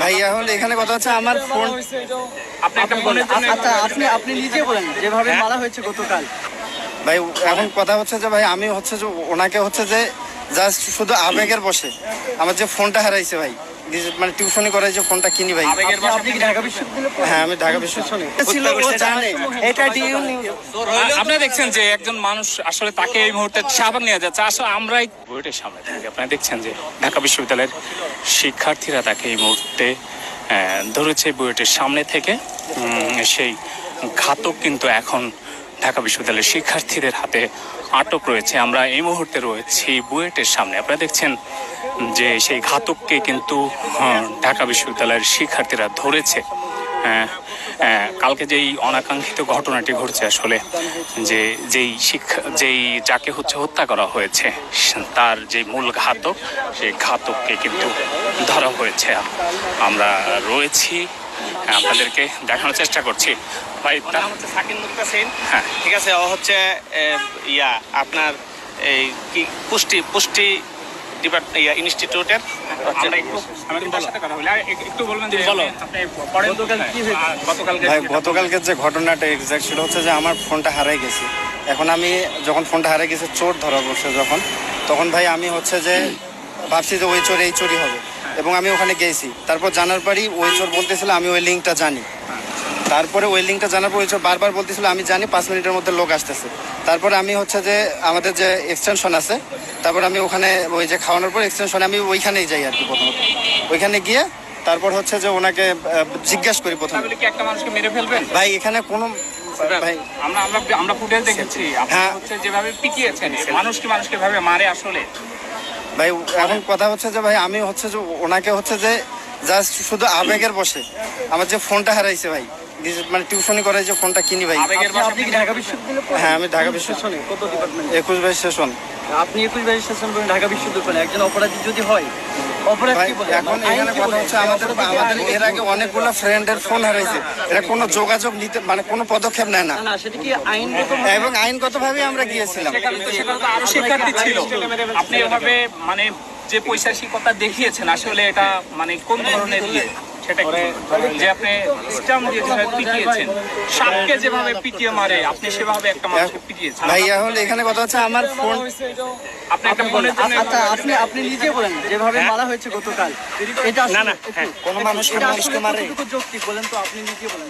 ভাই এখন এখানে কথা হচ্ছে আমার ফোন আচ্ছা আপনি আপনি নিজে বলেন যেভাবে মারা হয়েছে গতকাল। ভাই এখন কথা হচ্ছে যে ভাই আমি হচ্ছে যে ওনাকে হচ্ছে যে জাস্ট শুধু আবেগের বসে। আমার যে ফোনটা হারাইছে ভাই। মানে টিউশনি করাই যে ফোনটা কিনি ভাই। আপনি- আপনি কি ঢাকা বিশ্ববিদ্যালয়ে হ্যাঁ আমি ঢাকা বিশ্ববিদ্যালয় ছিল ও জানে। এটা ডিউ দেখছেন যে একজন মানুষ আসলে তাকে এই মুহূর্তে শাহবাগ নিয়ে যাচ্ছে। আসলে আমরাই বুয়েটের সামনে থেকে আপনারা দেখছেন যে ঢাকা বিশ্ববিদ্যালয়ের শিক্ষার্থীরা তাকে এই মুহূর্তে ধরেছে বুয়েটের সামনে থেকে। সেই ঘাতক কিন্তু এখন ঢাকা বিশ্ববিদ্যালয়ের শিক্ষার্থীদের হাতে আটক রয়েছে। আমরা এই মুহূর্তে রয়েছি বুয়েটের সামনে। আপনারা দেখছেন যে সেই ঘাতককে কিন্তু আহ, ঢাকা বিশ্ববিদ্যালয়ের শিক্ষার্থীরা ধরেছে। হ্যাঁ, হ্যাঁ, কালকে যেই অনাকাঙ্ক্ষিত ঘটনাটি ঘটছে আসলে যে যেই শিক্ষা যেই যাকে হচ্ছে হত্যা করা হয়েছে তার যে মূল ঘাতক সেই ঘাতককে কিন্তু ধরা হয়েছে। আমরা রয়েছি আপনাদেরকে দেখানোর চেষ্টা করছি। ভাই তার সাকিন মুক্তাসিন হ্যাঁ। ঠিক আছে ও হচ্ছে ইয়া আপনার এই কি পুষ্টি পুষ্টি ডিপার্ট ইয়া ইনস্টিটিউটের? হ্যাঁ, গতকালকে গতকালকে যে ঘটনাটা এক্সাক্ট সেটা হচ্ছে যে আমার ফোনটা হারাই গেছে। এখন আমি যখন ফোনটা হারাই গেছে চোর ধরা পড়ছে যখন তখন ভাই আমি হচ্ছে যে ভাবছি যে ওই চোর এই চোরই হবে। এবং আমি ওখানে গেছি। তারপর জানার পরই ওই চোর বলতেছিল আমি ওই লিঙ্কটা জানি। তারপরে ওই লিঙ্কটা জানার পর চোর বারবার বলতেছিল আমি জানি পাঁচ মিনিটের মধ্যে লোক আসতেছে। তারপরে আমি হচ্ছে যে আমাদের যে এক্সটেনশন আছে তারপর আমি ওখানে ওই যে খাওয়ানোর পর এক্সটেনশনে আমি ওইখানেই যাই আর কি প্রথমত। ওইখানে গিয়ে তারপর হচ্ছে যে ওনাকে জিজ্ঞাসা করি প্রথমে। কি একটা মানুষকে মেরে ফেলবেন? ভাই এখানে কোনো ভাই আমরা আমরা আমরা ফুটেজ দেখেছি আপনি হ্যাঁ। হচ্ছে যেভাবে পিটিয়েছেন মানুষ কি মানুষকে ভাবে মারে আসলে? ভাই এখন কথা হচ্ছে যে ভাই আমি হচ্ছে যে ওনাকে হচ্ছে যে জাস্ট শুধু আবেগের বসে। আমার যে ফোনটা হারাইছে ভাই মানে টিউশনি করাই যে ফোনটা কিনি ভাই। হ্যাঁ আমি ঢাকা বিশ্ববিদ্যালয়। কত ডিপার্টমেন্ট একুশ বাইশ সেশন। আপনি একুশ বাইশ সেশন করেন ঢাকা বিশ্ববিদ্যালয়ে। একজন অপরাধী যদি হয় এখন এখানে কথা হচ্ছে আমাদের আমাদের এর আগে অনেকগুলো ফ্রেন্ডের ফোন হারাইছে। এটা কোনো যোগাযোগ নিতে মানে কোনো পদক্ষেপ নেয় না। না না সেটা কি আইনগত এবং আইনগতভাবে আমরা গিয়েছিলাম। শিক্ষার্থী ছিল। আপনি এভাবে মানে যে পৈশাচিকতা দেখিয়েছেন আসলে এটা মানে কোন ধরনের ইয়ে? যে আপনি ইসলাম দিয়ে যেভাবে পিটিয়েছেন সাপকে যেভাবে পিটিয়ে মারে আপনি সেভাবে একটা মানুষকে পিটিয়েছেন। ভাই এখন এখানে কথা হচ্ছে আমার ফোন আপনি একটা ফোনের জন্য আচ্ছা আপনি আপনি নিজে বলেন যেভাবে মারা হয়েছে গতকাল। এটা না, না, হ্যাঁ, কোনো মানুষ মানুষকে মারে। যৌক্তিক বলেন তো? আপনি নিজে বলেন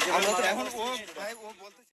এখন ও ভাই ও বলতে